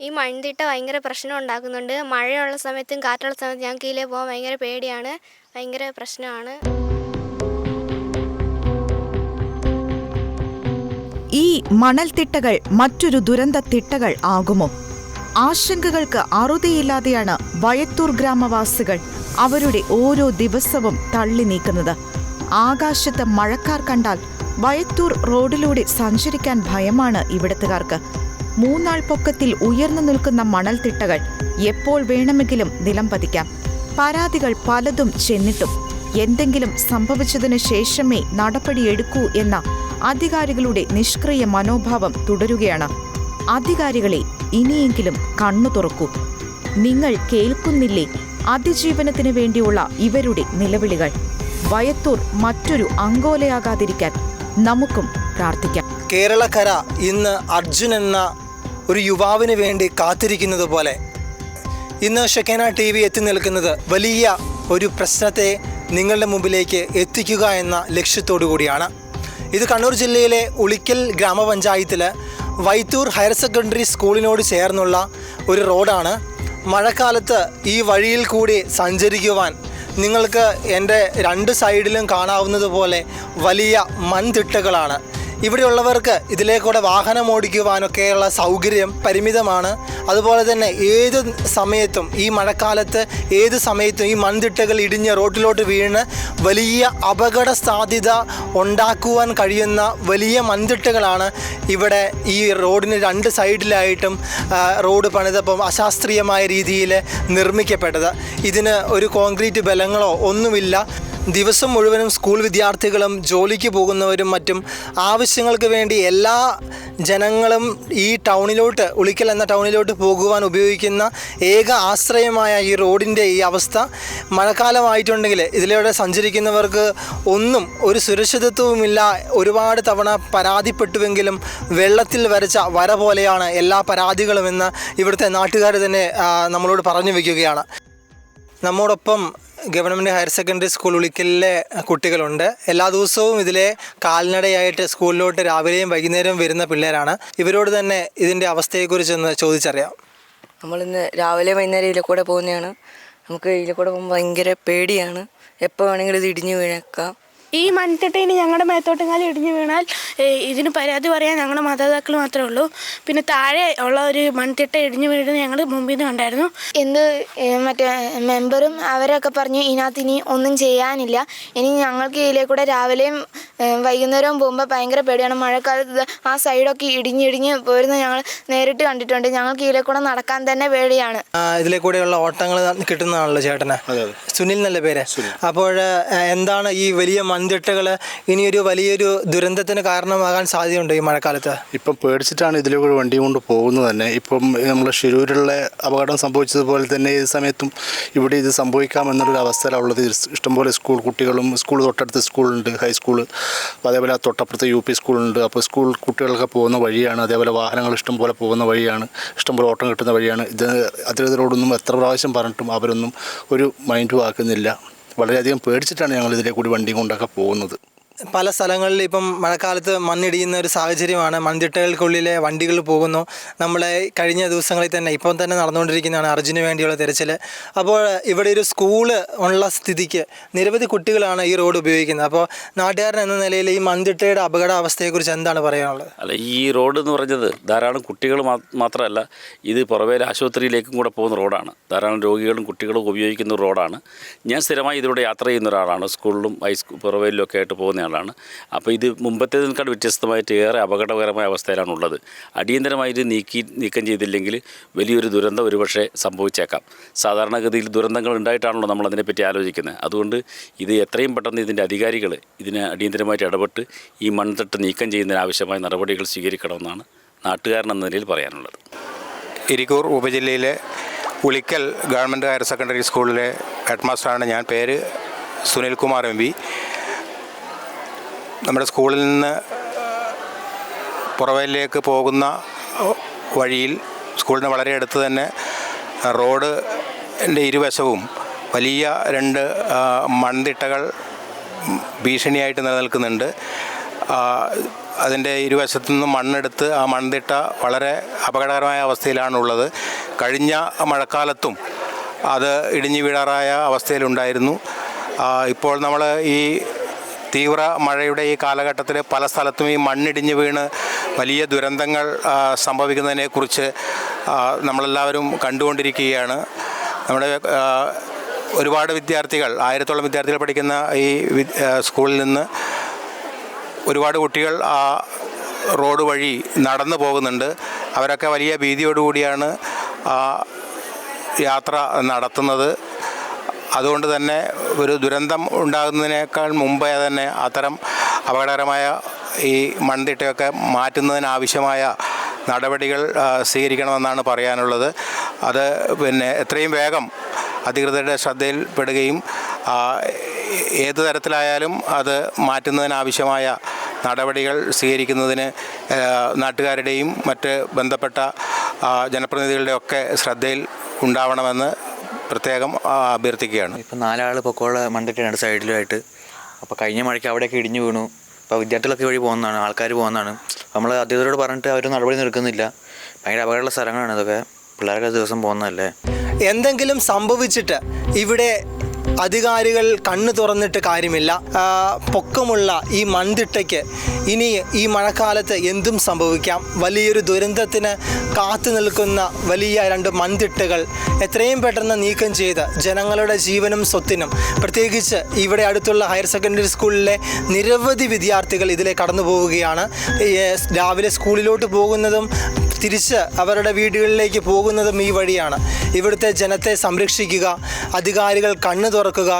ഈ മൺതിട്ട ഭയങ്കര പ്രശ്നം ഉണ്ടാക്കുന്നുണ്ട്. മഴയുള്ള സമയത്തും കാറ്റുള്ള സമയത്തും ഞങ്ങൾക്ക് ഇതിലെ പോകാൻ ഭയങ്കര പേടിയാണ്. ഭയങ്കര പ്രശ്നമാണ്. ഈ മണൽത്തിട്ടകൾ മറ്റൊരു ദുരന്ത തിട്ടകൾ ആകുമോ? ആശങ്കകൾക്ക് അറുതിയില്ലാതെയാണ് വയത്തൂർ ഗ്രാമവാസികൾ അവരുടെ ഓരോ ദിവസവും തള്ളി നീക്കുന്നത്. ആകാശത്ത് മഴക്കാർ കണ്ടാൽ വയത്തൂർ റോഡിലൂടെ സഞ്ചരിക്കാൻ ഭയമാണ് ഇവിടത്തുകാർക്ക്. മൂന്നാൾ പൊക്കത്തിൽ ഉയർന്നു നിൽക്കുന്ന മണൽത്തിട്ടകൾ എപ്പോൾ വേണമെങ്കിലും നിലം പതിക്കാം. പരാതികൾ പലതും ചെന്നിട്ടും. എന്തെങ്കിലും സംഭവിച്ചതിന് ശേഷമേ നടപടിയെടുക്കൂ എന്ന അധികാരികളുടെ നിഷ്ക്രിയ മനോഭാവം തുടരുകയാണ്. അധികാരികളെ ഇനിയെങ്കിലും കണ്ണു തുറക്കൂ. നിങ്ങൾ കേൾക്കുന്നില്ലേ? അതിജീവനത്തിന് വേണ്ടിയുള്ള ഇവരുടെ നിലവിളികൾ. വയത്തൂർ മറ്റൊരു അങ്കോലയാകാതിരിക്കാൻ നമുക്കും പ്രാർത്ഥിക്കാം. കേരളക്കര ഇന്ന് അർജുൻ എന്ന ഒരു യുവാവിന് വേണ്ടി കാത്തിരിക്കുന്നത് പോലെ. ഇന്ന് ഷെക്കേന ടി വി എത്തി നിൽക്കുന്നത് വലിയ ഒരു പ്രശ്നത്തെ നിങ്ങളുടെ മുമ്പിലേക്ക് എത്തിക്കുക എന്ന ലക്ഷ്യത്തോടു കൂടിയാണ്. ഇത് കണ്ണൂർ ജില്ലയിലെ ഉളിക്കൽ ഗ്രാമപഞ്ചായത്തിൽ വൈത്തൂർ ഹയർ സെക്കൻഡറി സ്കൂളിനോട് ചേർന്നുള്ള ഒരു റോഡാണ്. മഴക്കാലത്ത് ഈ വഴിയിൽ കൂടി സഞ്ചരിക്കുവാൻ നിങ്ങൾക്ക് എന്റെ രണ്ട് സൈഡിലും കാണാവുന്നതുപോലെ വലിയ മൺതിട്ടകളാണ്. ഇവിടെയുള്ളവർക്ക് ഇതിലേക്കൂടെ വാഹനം ഓടിക്കുവാനൊക്കെയുള്ള സൗകര്യം പരിമിതമാണ്. അതുപോലെ തന്നെ ഏത് സമയത്തും ഈ മഴക്കാലത്ത് ഏത് സമയത്തും ഈ മൺതിട്ടകൾ ഇടിഞ്ഞ് റോട്ടിലോട്ട് വീണ് വലിയ അപകട സാധ്യത ഉണ്ടാക്കുവാൻ കഴിയുന്ന വലിയ മൺതിട്ടകളാണ് ഇവിടെ ഈ റോഡിന് രണ്ട് സൈഡിലായിട്ടും റോഡ് പണിതപ്പം അശാസ്ത്രീയമായ രീതിയിൽ നിർമ്മിക്കപ്പെട്ടത്. ഇതിന് ഒരു കോൺക്രീറ്റ് ബലങ്ങളോ ഒന്നുമില്ല. ദിവസം മുഴുവനും സ്കൂൾ വിദ്യാർത്ഥികളും ജോലിക്ക് പോകുന്നവരും മറ്റും ആവശ്യങ്ങൾക്ക് വേണ്ടി എല്ലാ ജനങ്ങളും ഈ ടൗണിലോട്ട് ഉളിക്കൽ എന്ന ടൗണിലോട്ട് പോകുവാൻ ഉപയോഗിക്കുന്ന ഏക ആശ്രയമായ ഈ റോഡിന്റെ ഈ അവസ്ഥ മഴക്കാലമായിട്ടുണ്ടെങ്കിൽ ഇതിലൂടെ സഞ്ചരിക്കുന്നവർക്ക് ഒന്നും ഒരു സുരക്ഷിതത്വവുമില്ല. ഒരുപാട് തവണ പരാതിപ്പെട്ടുവെങ്കിലും വെള്ളത്തിൽ വരച്ച വര പോലെയാണ് എല്ലാ പരാതികളുമെന്ന് ഇവിടുത്തെ നാട്ടുകാർ തന്നെ നമ്മളോട് പറഞ്ഞു വയ്ക്കുകയാണ്. നമ്മോടൊപ്പം ഗവൺമെന്റ് ഹയർ സെക്കൻഡറി സ്കൂൾ ഉളിക്കലിലെ കുട്ടികളുണ്ട്. എല്ലാ ദിവസവും ഇതിലെ കാൽനടയായിട്ട് സ്കൂളിലോട്ട് രാവിലെയും വൈകുന്നേരവും വരുന്ന പിള്ളേരാണ്. ഇവരോട് തന്നെ ഇതിന്റെ അവസ്ഥയെക്കുറിച്ചൊന്ന് ചോദിച്ചറിയാം. നമ്മളിന്ന് രാവിലെ വൈകുന്നേരം ഇതിലെ കൂടെ പോകുന്നതാണ്. നമുക്ക് ഇതിലെ കൂടെ പോകുമ്പോൾ ഭയങ്കര പേടിയാണ്. എപ്പോൾ വേണമെങ്കിലും ഇത് ഇടിഞ്ഞു വീണേക്കാം ഈ മൺതിട്ടയിന് ഞങ്ങളുടെ മേത്തോട്ടെങ്ങാലും ഇടിഞ്ഞു വീണാൽ ഇതിന് പരാതി പറയാൻ ഞങ്ങളുടെ മാതാപിതാക്കൾ മാത്രമേ ഉള്ളൂ. പിന്നെ താഴെ ഉള്ള ഒരു മൺതിട്ട ഇടിഞ്ഞു വീഴുന്നത് ഞങ്ങൾ മുമ്പിൽ നിന്ന് കണ്ടായിരുന്നു. എന്ത് മറ്റേ മെമ്പറും അവരൊക്കെ പറഞ്ഞു ഇതിനകത്ത് ഇനി ഒന്നും ചെയ്യാനില്ല. ഇനി ഞങ്ങൾക്ക് ഇതിലെ കൂടെ രാവിലെയും ഏ, വൈകുന്നേരവും പോകുമ്പോൾ ഭയങ്കര പേടിയാണ്. മഴക്കാലത്ത് ആ സൈഡൊക്കെ ഇടിഞ്ഞിടിഞ്ഞ് പോരുന്ന ഞങ്ങൾ നേരിട്ട് കണ്ടിട്ടുണ്ട്. ഞങ്ങൾക്ക് ഇതിലെ കൂടെ നടക്കാൻ തന്നെ പേടിയാണ്. ഇതിലെ കൂടെയുള്ള ഓട്ടങ്ങൾ കിട്ടുന്നതാണല്ലോ ചേട്ടന്. സുനിൽ നല്ല പേര്? അപ്പോൾ എന്താണ് ഈ വലിയ മൺതിട്ടകൾ ഇനിയൊരു വലിയൊരു ദുരന്തത്തിന് കാരണമാകാൻ സാധ്യതയുണ്ടോ ഈ മഴക്കാലത്ത്? ഇപ്പം പേടിച്ചിട്ടാണ് ഇതിലൂടെ വണ്ടി കൊണ്ട് പോകുന്നത് തന്നെ. ഇപ്പം നമ്മൾ ഷിരൂരിലെ അപകടം സംഭവിച്ചതുപോലെ തന്നെ ഈ സമയത്തും ഇവിടെ ഇത് സംഭവിക്കാമെന്നുള്ളൊരു അവസ്ഥയിലാണ് ഉള്ളത്. ഇഷ്ടംപോലെ സ്കൂൾ കുട്ടികളും സ്കൂൾ തൊട്ടടുത്ത് സ്കൂളുണ്ട് ഹൈസ്കൂൾ അപ്പോൾ അതേപോലെ ആ തൊട്ടപ്പുറത്ത് യു പി സ്കൂളുണ്ട്. അപ്പോൾ സ്കൂൾ കുട്ടികളൊക്കെ പോകുന്ന വഴിയാണ്. അതേപോലെ വാഹനങ്ങൾ ഇഷ്ടംപോലെ പോകുന്ന വഴിയാണ്. ഇഷ്ടംപോലെ ഓട്ടം കിട്ടുന്ന വഴിയാണ്. ഇത് അധികൃതരോടൊന്നും എത്ര പ്രാവശ്യം പറഞ്ഞിട്ടും അവരൊന്നും ഒരു മൈൻഡും ആക്കുന്നില്ല. വളരെയധികം പേടിച്ചിട്ടാണ് ഞങ്ങൾ ഇതിലെ കൂടി വണ്ടി കൊണ്ടൊക്കെ പോകുന്നത്. പല സ്ഥലങ്ങളിൽ ഇപ്പം മഴക്കാലത്ത് മണ്ണിടിയുന്ന ഒരു സാഹചര്യമാണ്. മൺതിട്ടകൾക്കുള്ളിലെ വണ്ടികൾ പോകുന്നു. നമ്മളെ കഴിഞ്ഞ ദിവസങ്ങളിൽ തന്നെ ഇപ്പം തന്നെ നടന്നുകൊണ്ടിരിക്കുന്നതാണ് അർജുന് വേണ്ടിയുള്ള തിരച്ചിൽ അപ്പോൾ ഇവിടെ ഒരു സ്കൂൾ ഉള്ള സ്ഥിതിക്ക് നിരവധി കുട്ടികളാണ് ഈ റോഡ് ഉപയോഗിക്കുന്നത്. അപ്പോൾ നാട്ടുകാരൻ എന്ന നിലയിൽ ഈ മൺതിട്ടയുടെ അപകടാവസ്ഥയെക്കുറിച്ച് എന്താണ് പറയാനുള്ളത്? അല്ല ഈ റോഡ് എന്ന് പറഞ്ഞത് ധാരാളം കുട്ടികൾ മാത്രമല്ല ഇത് പുറവേല ആശുപത്രിയിലേക്കും കൂടെ പോകുന്ന റോഡാണ്. ധാരാളം രോഗികളും കുട്ടികളും ഉപയോഗിക്കുന്ന റോഡാണ്. ഞാൻ സ്ഥിരമായി ഇതിലൂടെ യാത്ര ചെയ്യുന്ന ഒരാളാണ്. സ്കൂളിലും ഹൈസ്കൂൾ പുറവേലിലും ഒക്കെ ആയിട്ട് പോകുന്ന ആളാണ് അപ്പോൾ ഇത് മുമ്പത്തേതിനേക്കാൾ വ്യത്യസ്തമായിട്ട് ഏറെ അപകടകരമായ അവസ്ഥയിലാണ് ഉള്ളത്. അടിയന്തരമായി ഇത് നീക്കി നീക്കം ചെയ്തില്ലെങ്കിൽ വലിയൊരു ദുരന്തം ഒരുപക്ഷെ സംഭവിച്ചേക്കാം. സാധാരണഗതിയിൽ ദുരന്തങ്ങൾ ഉണ്ടായിട്ടാണല്ലോ നമ്മൾ അതിനെപ്പറ്റി ആലോചിക്കുന്നത്. അതുകൊണ്ട് ഇത് എത്രയും പെട്ടെന്ന് ഇതിന്റെ അധികാരികൾ ഇതിന് അടിയന്തരമായിട്ട് ഇടപെട്ട് ഈ മൺതട്ട് നീക്കം ചെയ്യുന്നതിന് ആവശ്യമായ നടപടികൾ സ്വീകരിക്കണമെന്നാണ് നാട്ടുകാരൻ എന്ന നിലയിൽ പറയാനുള്ളത്. ഇരിക്കൂർ ഉപജില്ലയിലെ ഉളിക്കൽ ഗവൺമെന്റ് ഹയർ സെക്കൻഡറി സ്കൂളിലെ ഹെഡ്മാസ്റ്ററാണ് ഞാൻ. പേര് സുനിൽകുമാർ എം വി. നമ്മുടെ സ്കൂളിൽ നിന്ന് പുറവയിലേക്ക് പോകുന്ന വഴിയിൽ സ്കൂളിന് വളരെ അടുത്ത് തന്നെ റോഡ് എന്റെ ഇരുവശവും വലിയ രണ്ട് മൺതിട്ടകൾ ഭീഷണിയായിട്ട് നിലനിൽക്കുന്നുണ്ട്. അതിന്റെ ഇരുവശത്തു നിന്നും മണ്ണെടുത്ത് ആ മൺതിട്ട വളരെ അപകടകരമായ അവസ്ഥയിലാണുള്ളത്. കഴിഞ്ഞ മഴക്കാലത്തും അത് ഇടിഞ്ഞു വീഴാറായ അവസ്ഥയിലുണ്ടായിരുന്നു. ഇപ്പോൾ നമ്മൾ ഈ തീവ്ര മഴയുടെ ഈ കാലഘട്ടത്തിൽ പല സ്ഥലത്തും ഈ മണ്ണിടിഞ്ഞ് വീണ് വലിയ ദുരന്തങ്ങൾ സംഭവിക്കുന്നതിനെക്കുറിച്ച് നമ്മളെല്ലാവരും കണ്ടുകൊണ്ടിരിക്കുകയാണ്. നമ്മുടെ ഒരുപാട് വിദ്യാർത്ഥികൾ ആയിരത്തോളം വിദ്യാർത്ഥികൾ പഠിക്കുന്ന ഈ സ്കൂളിൽ നിന്ന് ഒരുപാട് കുട്ടികൾ ആ റോഡ് വഴി നടന്നു പോകുന്നുണ്ട്. അവരൊക്കെ വലിയ ഭീതിയോടുകൂടിയാണ് യാത്ര നടത്തുന്നത്. അതുകൊണ്ട് തന്നെ ഒരു ദുരന്തം ഉണ്ടാകുന്നതിനേക്കാൾ മുമ്പേ തന്നെ അത്തരം അപകടകരമായ ഈ മൺതിട്ടയൊക്കെ മാറ്റുന്നതിനാവശ്യമായ നടപടികൾ സ്വീകരിക്കണമെന്നാണ് പറയാനുള്ളത്. അത് പിന്നെ എത്രയും വേഗം അധികൃതരുടെ ശ്രദ്ധയിൽപ്പെടുകയും ഏത് തരത്തിലായാലും അത് മാറ്റുന്നതിനാവശ്യമായ നടപടികൾ സ്വീകരിക്കുന്നതിന് നാട്ടുകാരുടെയും മറ്റ് ബന്ധപ്പെട്ട ജനപ്രതിനിധികളുടെയൊക്കെ ശ്രദ്ധയിൽ ഉണ്ടാവണമെന്ന് പ്രത്യേകം അഭ്യർത്ഥിക്കുകയാണ്. ഇപ്പം നാലാൾ പൊക്കോള മണ്ടിട്ടാണ് സൈഡിലുമായിട്ട് അപ്പോൾ കഴിഞ്ഞ മഴയ്ക്ക് അവിടെയൊക്കെ ഇടിഞ്ഞു വീണു. അപ്പോൾ വിദ്യാർത്ഥികളൊക്കെ വഴി പോകുന്നതാണ് ആൾക്കാർ പോകുന്നതാണ്. നമ്മൾ അധികൃതരോട് പറഞ്ഞിട്ട് അവർ നടപടി നിൽക്കുന്നില്ല ഭയങ്കര അപകടമുള്ള സ്ഥലങ്ങളാണ് ഇതൊക്കെ. പിള്ളേരൊക്കെ ദിവസം പോകുന്നതല്ലേ? എന്തെങ്കിലും സംഭവിച്ചിട്ട് ഇവിടെ അധികാരികൾ കണ്ണു തുറന്നിട്ട് കാര്യമില്ല. പൊക്കമുള്ള ഈ മൺതിട്ടയ്ക്ക് ഇനി ഈ മഴക്കാലത്ത് എന്തും സംഭവിക്കാം. വലിയൊരു ദുരന്തത്തിന് കാത്തു നിൽക്കുന്ന വലിയ രണ്ട് മൺതിട്ടകൾ എത്രയും പെട്ടെന്ന് നീക്കം ചെയ്ത് ജനങ്ങളുടെ ജീവനും സ്വത്തിനും പ്രത്യേകിച്ച് ഇവിടെ അടുത്തുള്ള ഹയർ സെക്കൻഡറി സ്കൂളിലെ നിരവധി വിദ്യാർത്ഥികൾ ഇതിലെ കടന്നു പോവുകയാണ് രാവിലെ സ്കൂളിലോട്ട് പോകുന്നതും തിരിച്ച് അവരുടെ വീടുകളിലേക്ക് പോകുന്നതും ഈ വഴിയാണ്. ഇവിടുത്തെ ജനത്തെ സംരക്ഷിക്കുക അധികാരികൾ കണ്ണു തുറക്കുക.